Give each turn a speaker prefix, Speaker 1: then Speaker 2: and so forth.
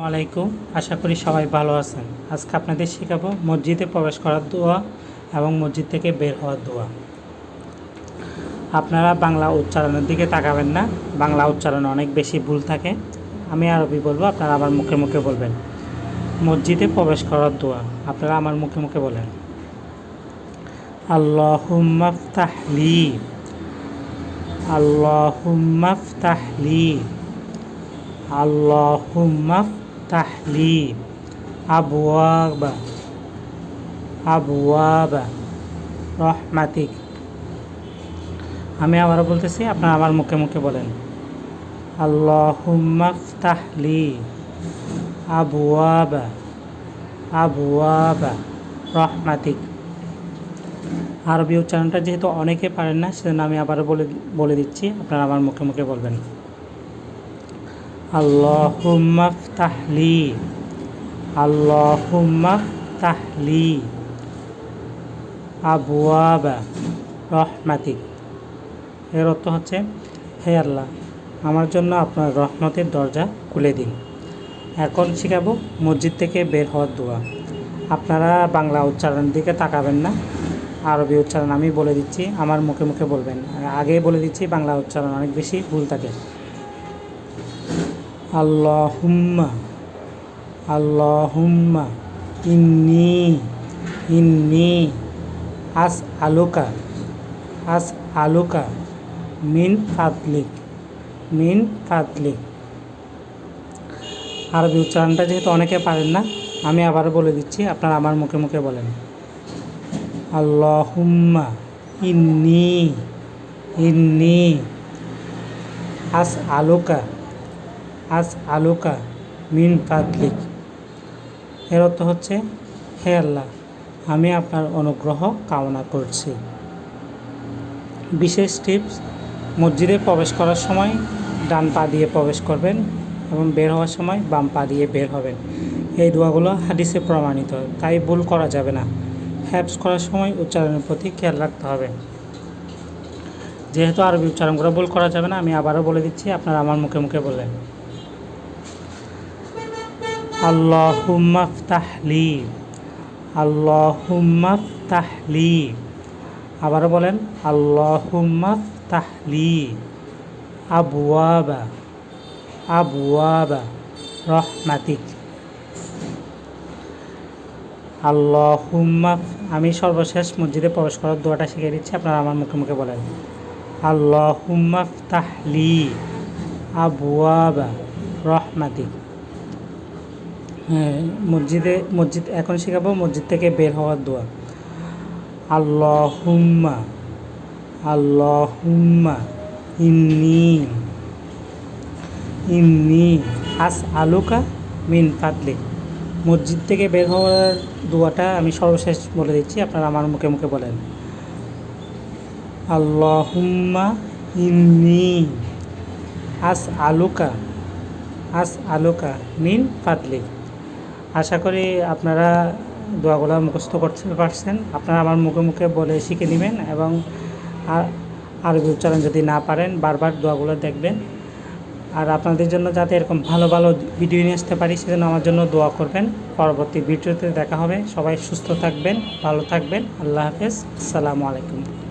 Speaker 1: আলাইকুম। আশা করি সবাই ভালো আছেন। আজকে আপনাদের শেখাবো মসজিদে প্রবেশ করার দোয়া এবং মসজিদ থেকে বের হওয়ার দোয়া। আপনারা বাংলা উচ্চারণের দিকে তাকাবেন না। বাংলা উচ্চারণে অনেক বেশি ভুল থাকে। আমি আরবি বলব, আপনারা আমার মুখে মুখে বলবেন। মসজিদে প্রবেশ করার দোয়া, আপনারা আমার মুখে মুখে বলেন। আল্লাহুম্মাফতাহলি আল্লাহুম্মাফতাহলি আল্লাহুম্মাফতাহলি আবওয়াবা আবওয়াবা রহমাতিক আমি আবারও বলতেছি, আপনারা আমার মুখে মুখে বলেন। আল্লাহুম্মাফতাহলি আবওয়াবা আবওয়াবা রহমাতিক। আরবি উচ্চারণটা যেহেতু অনেকে পারেন না, সেজন্য আমি আবারও বলে বলে দিচ্ছি, আপনারা আমার মুখে মুখে বলবেন। আল্লাহুম্মাফতাহলি আল্লাহুম্মাফতাহলি আবওয়াবা রহমাতিক এর অর্থ হচ্ছে, হে আল্লাহ, আমার জন্য আপনার রহমতের দরজা খুলে দিন। এখন শেখাবো মসজিদ থেকে বের হওয়ার দোয়া। আপনারা বাংলা উচ্চারণের দিকে তাকাবেন না, আরবি উচ্চারণ আমি বলে দিচ্ছি, আমার মুখে মুখে বলবেন। আগেই বলে দিচ্ছি, বাংলা উচ্চারণ অনেক বেশি ভুল থাকে। আল্লাহুম্মা আল্লাহুম্মা ইন্নি ইন্নি আস আলুকা আস আলুকা মিন ফাতলিক মিন ফাতলিক আরবি উচ্চারণটা যেহেতু অনেকে পারেন না, আমি আবার বলে দিচ্ছি, আপনারা আমার মুখে মুখে বলেন। আল্লাহুম্মা ইন্নি ইন্নি আস আলুকা আস আলুকা মিন ফাতলিক এর অর্থ হচ্ছে, হে আল্লাহ, আমি আপনার অনুগ্রহ কামনা করছি। বিশেষ টিপস, মসজিদে প্রবেশ করার সময় ডান পা দিয়ে প্রবেশ করবেন এবং বের হওয়ার সময় বাম পা দিয়ে বের হবেন। এই দোয়াগুলো হাদিসে প্রমাণিত, তাই ভুল করা যাবে না। হ্যাপস করার সময় উচ্চারণের প্রতি খেয়াল রাখতে হবে। যেহেতু আরবি উচ্চারণগুলো ভুল করা যাবে না, আমি আবারও বলে দিচ্ছি, আপনারা আমার মুখে মুখে বললেন। আল্লাহুম্মাফতাহলি আল্লাহুম্মাফতাহলি আবারও বলেন আল্লাহুম্মাফতাহলি আবওয়াবা আবওয়াবা রহমাতিক আল্লাহুম্মা আমি সর্বশেষ মসজিদে প্রবেশ করার দোয়াটা শিখিয়ে দিচ্ছি, আপনারা আমার মুখে মুখে বলেন। আল্লাহুম্মাফতাহলি আবওয়াবা রহমাতিক হ্যাঁ মসজিদে, মসজিদ, এখন শেখাবো মসজিদ থেকে বের হওয়ার দোয়া। আল্লাহুম্মা আল্লাহুম্মা, ইন্নি ইন্নি আস আলুকা মিন ফাতলিক মসজিদ থেকে বের হওয়ার দোয়াটা আমি সর্বশেষ বলে দিচ্ছি, আপনারা আমার মুখে মুখে বলেন। আল্লাহুম্মা ইন্নি আস আলুকা আস আলুকা মিন ফাতলিক আশা করি আপনারা দোয়াগুলো মুখস্থ করতে পারছেন। আপনারা আমার মুখে মুখে বলে শিখে নেবেন এবং আরবি উচ্চারণ যদি না পারেন, বারবার দোয়াগুলো দেখবেন। আর আপনাদের জন্য যাতে এরকম ভালো ভালো ভিডিও নিয়ে আসতে পারি, সেজন্য আমার জন্য দোয়া করবেন। পরবর্তী ভিডিওতে দেখা হবে। সবাই সুস্থ থাকবেন, ভালো থাকবেন। আল্লাহ হাফেজ। আসসালামু আলাইকুম।